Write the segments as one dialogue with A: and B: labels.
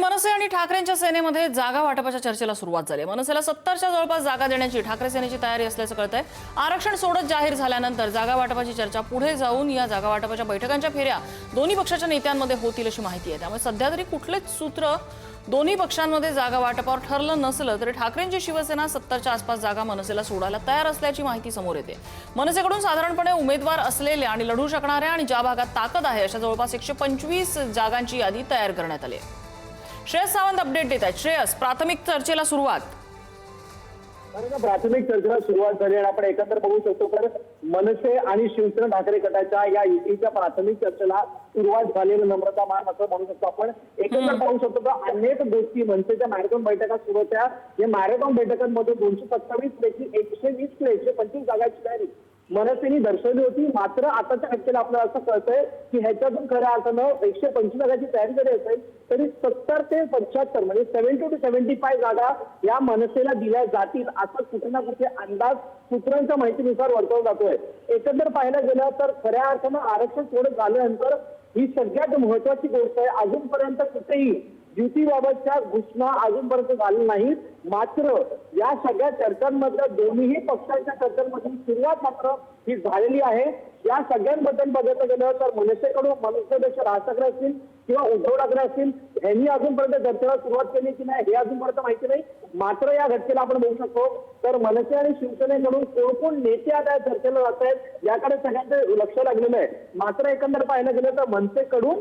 A: मनसे आणि ठाकरेंच्या सेनेमध्ये जागा वाटपाच्या चर्चेला सुरुवात झाली मनसेला सत्तरच्या जवळपास जागा देण्याची ठाकरे सेनेची तयारी असल्याचं कळत आहे आरक्षण सोडत जाहीर झाल्यानंतर जागा वाटपाची चर्चा पुढे जाऊन या जागा वाटपाच्या बैठकांच्या फेऱ्या दोन्ही पक्षाच्या नेत्यांमध्ये होतील अशी माहिती आहे. त्यामुळे सध्या तरी कुठलेच सूत्र दोन्ही पक्षांमध्ये जागा वाटपावर ठरलं नसलं तरी ठाकरेंची शिवसेना सत्तरच्या आसपास जागा मनसेला सोडायला तयार असल्याची माहिती समोर येते. मनसेकडून साधारणपणे उमेदवार असलेल्या आणि लढू शकणाऱ्या आणि ज्या भागात ताकद आहे अशा जवळपास एकशे पंचवीस जागांची यादी तयार करण्यात आली आहे. श्रेयस सावंत अपडेट देत आहेत. श्रेयस प्राथमिक चर्चेला सुरुवात.
B: प्राथमिक चर्चेला सुरुवात झाली आणि आपण एकंदर बघू शकतो तर मनसे आणि शिवसेना ठाकरे गटाच्या या युतीच्या प्राथमिक चर्चेला सुरुवात झालेलं नम्रता मान असं म्हणू शकतो आपण. एकंदर पाहू शकतो तर अनेक गोष्टी मनसेच्या मॅरेथॉन बैठका सुरू होत्या. या मॅरेथॉन बैठकांमध्ये दोनशे सत्तावीस पैकी एकशे वीस ते एकशे पंचवीस जागांची तयारी मनसेने दर्शवली होती. मात्र आताच्या घटनेला आपल्याला असं कळतंय की ह्याच्यातून खऱ्या अर्थानं एकशे पंचवीस जागाची तयारी जरी असेल तरी सत्तर ते पंच्याहत्तर म्हणजे सेव्हन्टी टू सेव्हन्टी फाय जागा या मनसेला दिल्या जातील. असा कुठे ना कुठे अंदाज सूत्रांच्या माहितीनुसार वर्तवला जातोय. एकंदर पाहायला गेलं तर खऱ्या अर्थानं आरक्षण थोडं झाल्यानंतर ही सगळ्यात महत्वाची गोष्ट आहे. अजूनपर्यंत कुठेही युतीबाबतच्या घोषणा अजूनपर्यंत झाल्या नाहीत. मात्र या सगळ्या चर्चांमधल्या दोन्हीही पक्षांच्या चर्चांमधून सुरुवात मात्र ही झालेली आहे. या सगळ्यांबद्दल बघायचं गेलं तर मनसेकडून मनसेपेक्ष राज ठाकरे असतील किंवा उद्धव ठाकरे असतील यांनी अजूनपर्यंत चर्चेला सुरुवात केली की नाही हे अजूनपर्यंत माहिती नाही. मात्र या घटकेला आपण बघू शकतो तर मनसे आणि शिवसेनेकडून कोण कोण नेते आता या चर्चेला जात आहेत याकडे सगळ्यांचं लक्ष लागलेलं आहे. मात्र एकंदर पाहायला गेलं तर मनसेकडून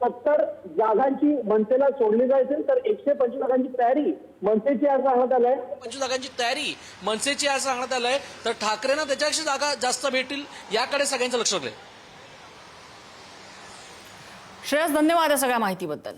B: सत्तर जागांची मनसेला सोडली जायची तर एकशे पंचवीस जागांची तयारी मनसेची आज सांगण्यात आलंय
C: पंचवीस जागांची तयारी मनसेची आज सांगण्यात आलंय तर ठाकरेंना त्याच्यापेक्षा जागा जास्त भेटतील याकडे सगळ्यांचं लक्ष लागलंय
A: श्रेयस धन्यवाद या सगळ्या माहितीबद्दल.